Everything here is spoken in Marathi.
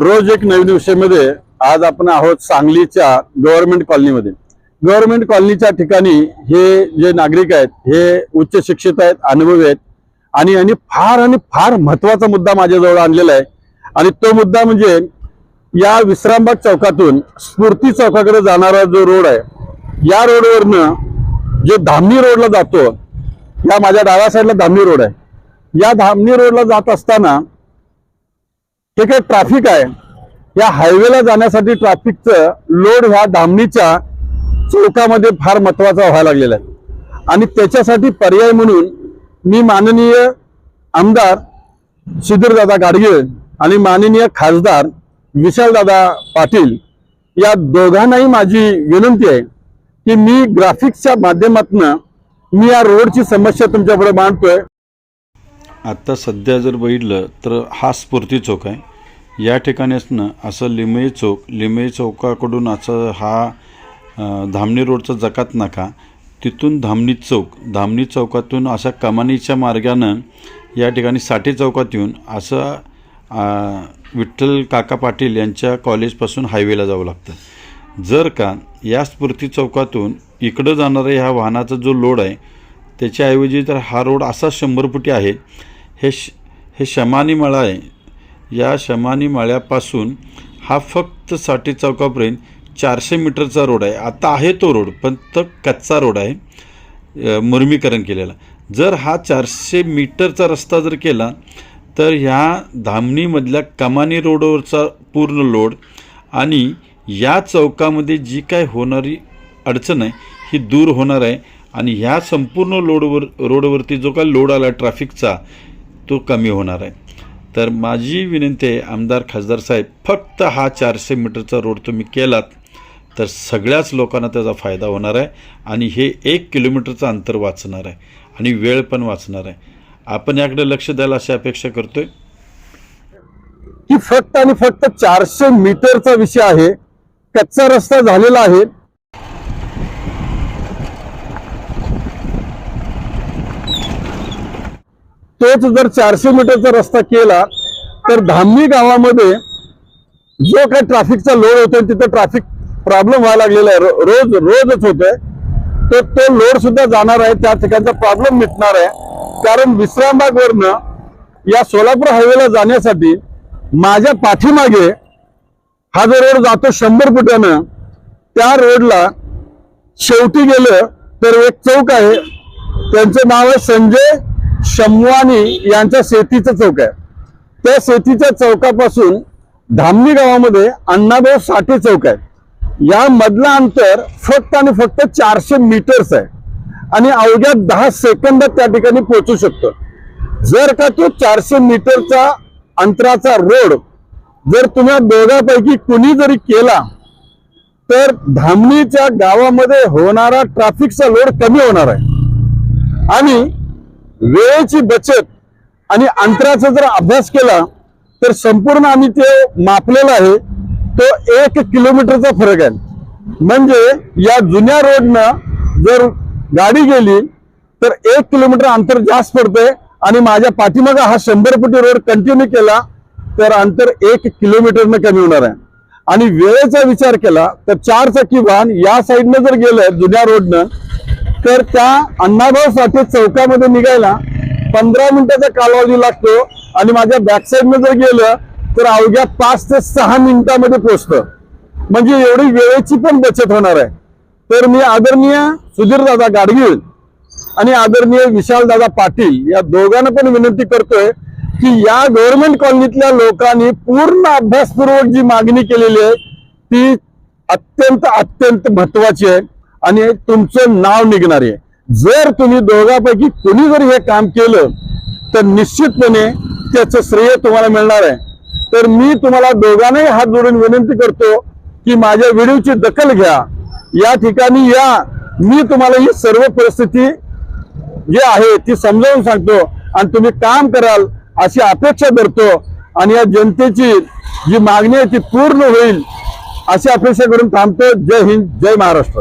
रोज एक नवीन विषयामध्ये आज आपण आहोत सांगलीच्या गव्हर्नमेंट कॉलनीमध्ये. गव्हर्नमेंट कॉलनीच्या ठिकाणी हे जे नागरिक आहेत हे उच्च शिक्षित आहेत अनुभवी आहेत आणि यांनी फार आणि फार महत्त्वाचा मुद्दा माझ्याजवळ आणलेला आहे. आणि तो मुद्दा म्हणजे या विश्रामबाग चौकातून स्फूर्ती चौकाकडे जाणारा जो रोड आहे या रोडवरनं जो धामणी रोडला जातो या माझ्या डाव्या साईडला धामणी रोड आहे. या धामणी रोडला जात असताना हे काय ट्रॅफिक आहे? या हायवेला जाण्यासाठी ट्रॅफिकचं लोड ह्या धामणीच्या चौकामध्ये फार महत्त्वाचा व्हायला लागलेला आहे. आणि त्याच्यासाठी पर्याय म्हणून मी माननीय आमदार सुधीरदादा गाडगीळ आणि माननीय खासदार विशालदादा पाटील या दोघांनाही माझी विनंती आहे की मी ग्राफिक्सच्या माध्यमातून मी या रोडची समस्या तुमच्यापुढे मांडतोय. आत्ता सध्या जर बघितलं तर हा स्फूर्ती चौक आहे. या ठिकाणी असणं असं लिमई चौक लिमई चौकाकडून असं हा धामणी रोडचा जकात नाका. तिथून धामणी चौक धामणी चौकातून अशा कमानीच्या मार्गानं या ठिकाणी साठे चौकात येऊन असं विठ्ठल काका पाटील यांच्या कॉलेजपासून हायवेला जावं लागतं. जर का या स्फूर्ती चौकातून इकडं जाणारा ह्या वाहनाचा जो लोड आहे त्याच्याऐवजी तर हा रोड असा शंभर फुटी आहे हे श हे शमानी मळा आहे या शमानी माळ्यापासून हा फक्त साठी चौकापर्यंत चारशे मीटरचा रोड आहे. आता आहे तो रोड पण तो कच्चा रोड आहे मुर्मीकरण केलेला. जर हा चारशे मीटरचा रस्ता जर केला तर ह्या धामणीमधल्या कमानी रोडवरचा पूर्ण लोड आणि या चौकामध्ये जी काय होणारी अडचण आहे ही दूर होणार आहे आणि ह्या संपूर्ण लोडवर रोडवरती जो काय लोड आला ट्रॅफिकचा तो कमी होणार आहे. तर माझी विनंती आहे आमदार खासदार साहेब फक्त हा चारशे मीटरचा रोड तुम्ही केलात तर सगळ्याच लोकांना त्याचा फायदा होणार आहे आणि हे एक किलोमीटरचं अंतर वाचणार आहे आणि वेळ पण वाचणार आहे. आपण याकडे लक्ष द्यायला अशी अपेक्षा करतोय? की फक्त आणि फक्त चारशे मीटरचा विषय आहे. कच्चा रस्ता झालेला आहे. तोच जर चारशे मीटरचा रस्ता केला तर धामणी गावामध्ये जो काही ट्रॅफिकचा लोड होतोय तिथं ट्रॅफिक प्रॉब्लेम व्हायला लागलेला आहे. रो- रोज रोजच होतोय. तर तो लोड सुद्धा जाणार आहे. त्या ठिकाणचा प्रॉब्लेम मिटणार आहे. कारण विश्रामबागवरनं या सोलापूर हायवेला जाण्यासाठी माझ्या पाठीमागे हा जो रोड जातो शंभर फुटानं त्या रोडला शेवटी गेलं तर एक चौक आहे. त्यांचं नाव आहे संजय शमवानी यांच्या शेतीचं चौक आहे. त्या शेतीच्या चौकापासून धामणी गावामध्ये अण्णाभाऊ साठे चौक आहे. या मधला अंतर फक्त आणि फक्त चारशे मीटर्स आहे. आणि अवघ्या दहा सेकंदात त्या ठिकाणी पोहोचू शकतो. जर का तो चारशे मीटरचा अंतराचा रोड जर तुम्हा दोघांपैकी कुणी जरी केला तर धामणीच्या गावामध्ये होणारा ट्रॅफिकचा लोड कमी होणार आहे. आणि वेळेची बचत आणि अंतराचा जर अभ्यास केला तर संपूर्ण आम्ही ते मापलेलं आहे तो एक किलोमीटरचा फरक आहे. म्हणजे या जुन्या रोडनं जर गाडी गेली तर एक किलोमीटर अंतर जास्त पडतंय आणि माझ्या पाठीमागा हा शंभर फुटी रोड कंटिन्यू केला तर अंतर एक किलोमीटरनं कमी होणार आहे. आणि वेळेचा विचार केला तर चार चाकी वाहन या साईडनं जर गेलं जुन्या रोडनं तर त्या अण्णाभाऊ साठे चौकामध्ये निघायला पंधरा मिनिटाचा कालावधी लागतो आणि माझ्या बॅकसाईडनं जर गेलं तर अवघ्या पाच ते सहा मिनिटामध्ये पोचतं म्हणजे एवढी वेळेची पण बचत होणार आहे. तर मी आदरणीय सुधीरदादा गाडगीळ आणि आदरणीय विशालदादा पाटील या दोघांना पण विनंती करतोय की या गव्हर्नमेंट कॉलनीतल्या लोकांनी पूर्ण अभ्यासपूर्वक जी मागणी केलेली आहे ती अत्यंत अत्यंत महत्वाची आहे. आणि तुमचं नाव निघणार आहे. जर तुम्ही दोघांपैकी कोणी जर हे काम केलं तर निश्चितपणे त्याचं श्रेय तुम्हाला मिळणार आहे. तर मी तुम्हाला दोघांनाही हात जोडून विनंती करतो की माझ्या व्हिडिओची दखल घ्या. या ठिकाणी या. मी तुम्हाला ही सर्व परिस्थिती जी आहे ती समजावून सांगतो आणि तुम्ही काम कराल अशी अपेक्षा धरतो आणि या जनतेची जी मागणी आहे ती पूर्ण होईल अशी अपेक्षा करून थांबतो. जय हिंद जय महाराष्ट्र.